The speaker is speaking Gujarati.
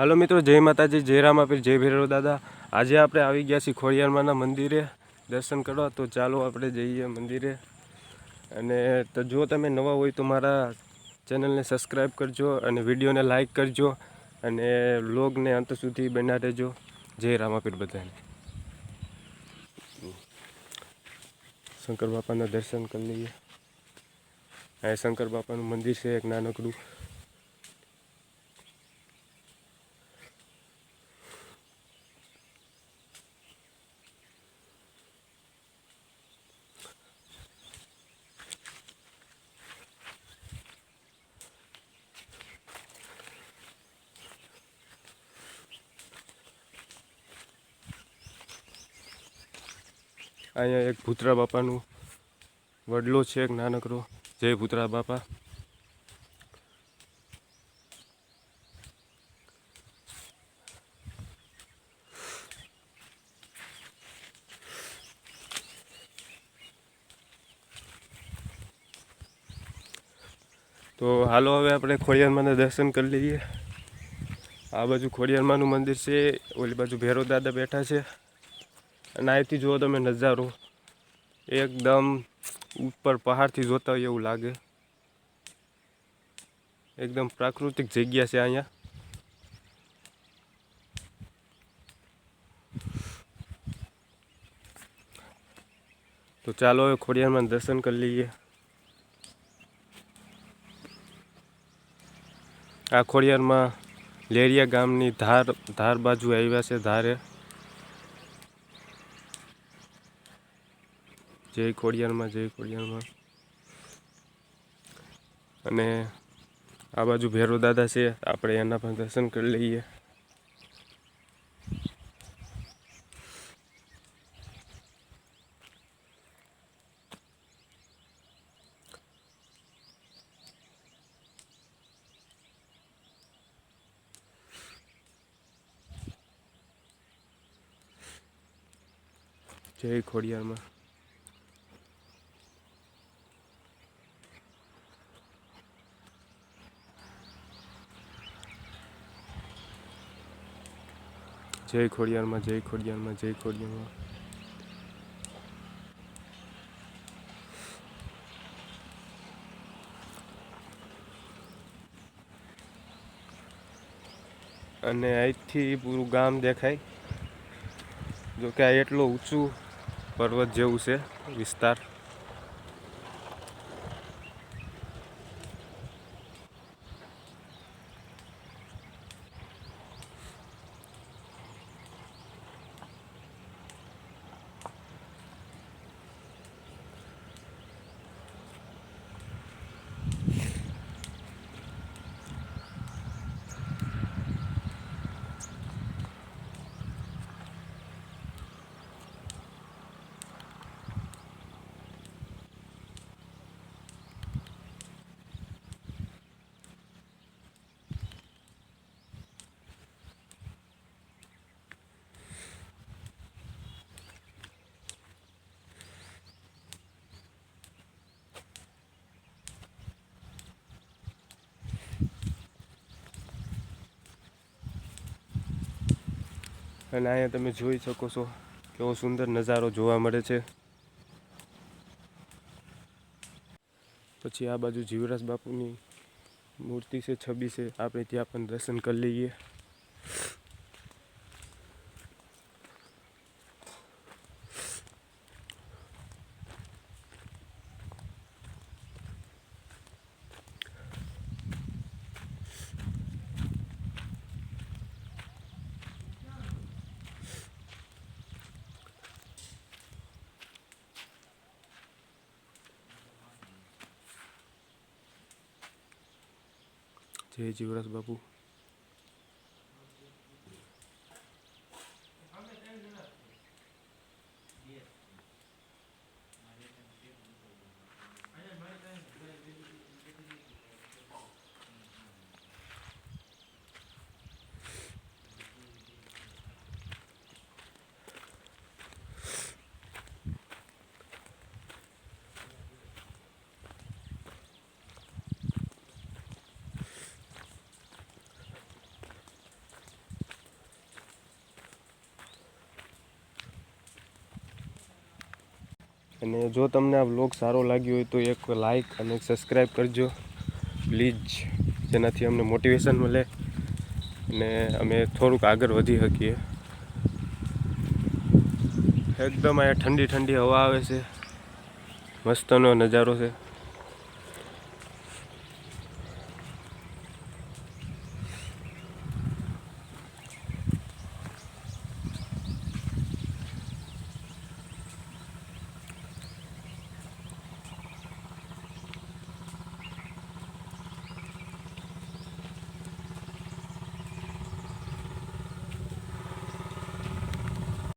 હાલો મિત્રો, જય માતાજી, જય રામાપીર, જય ભૈરવ દાદા. આજે આપણે આવી ગયા છીએ ખોડિયારમાંના મંદિરે. દર્શન કરવા, તો ચાલો આપણે જઈએ મંદિરે. અને તો જો તમે નવા હોય તો મારા ચેનલને સબસ્ક્રાઈબ કરજો અને વિડીયોને લાઇક કરજો અને વ્લોગને અંત સુધી બના રહેજો. જય રામાપીર બધાને. શંકર બાપાના દર્શન કરી લઈએ. આ શંકર બાપાનું મંદિર છે એક નાનકડું. અહીંયા એક ભૂતરા બાપાનું વડલો છે, એક નાનકડો. જય ભૂતરા બાપા. તો હાલો હવે આપણે ખોડિયારમાંના દર્શન કરી લઈએ. આ બાજુ ખોડિયારમાંનું મંદિર છે, ઓલી બાજુ ભેરો દાદા બેઠા છે. અને અહીંથી જુઓ તમે નજારો. એકદમ ઉપર પહાડથી જોતા હોય એવું લાગે. એકદમ પ્રાકૃતિક જગ્યા છે અહીંયા. તો ચાલો હવે ખોડિયારમાં દર્શન કરી લઈએ. આ ખોડિયારમાં લેરિયા ગામની ધાર ધાર બાજુ આવ્યા છે ધારે. જય ખોડિયારમાં જય ખોડિયારમાં. અને આ બાજુ ભેરો દાદા છે, આપણે એના પણ દર્શન કરી લઈએ. જય ખોડિયારમાં. જય ખોડિયારમાં જય ખોડિયારમાં જય ખોડિયારમાં. અને અહીંથી પૂરું ગામ દેખાય. જોકે આ એટલું ઊંચું પર્વત જેવું છે વિસ્તાર. અને અહીંયા તમે જોઈ શકો છો કેવો સુંદર નજારો જોવા મળે છે. પછી આ બાજુ જીવરાજ બાપુની મૂર્તિ છે, છબી છે. આપણે ત્યાં પણ દર્શન કરી લઈએ. જય જીવરાજ બાપુ. અને જો તમને આ વ્લોગ સારો લાગ્યો હોય તો એક લાઇક અને સબસ્ક્રાઈબ કરજો. પ્લીઝ જેનાથી અમને મોટિવેશન મળે અને અમે થોડુંક આગળ વધી શકીએ. એકદમ અહીંયા ઠંડી ઠંડી હવા આવે છે. મસ્તનો નજારો છે.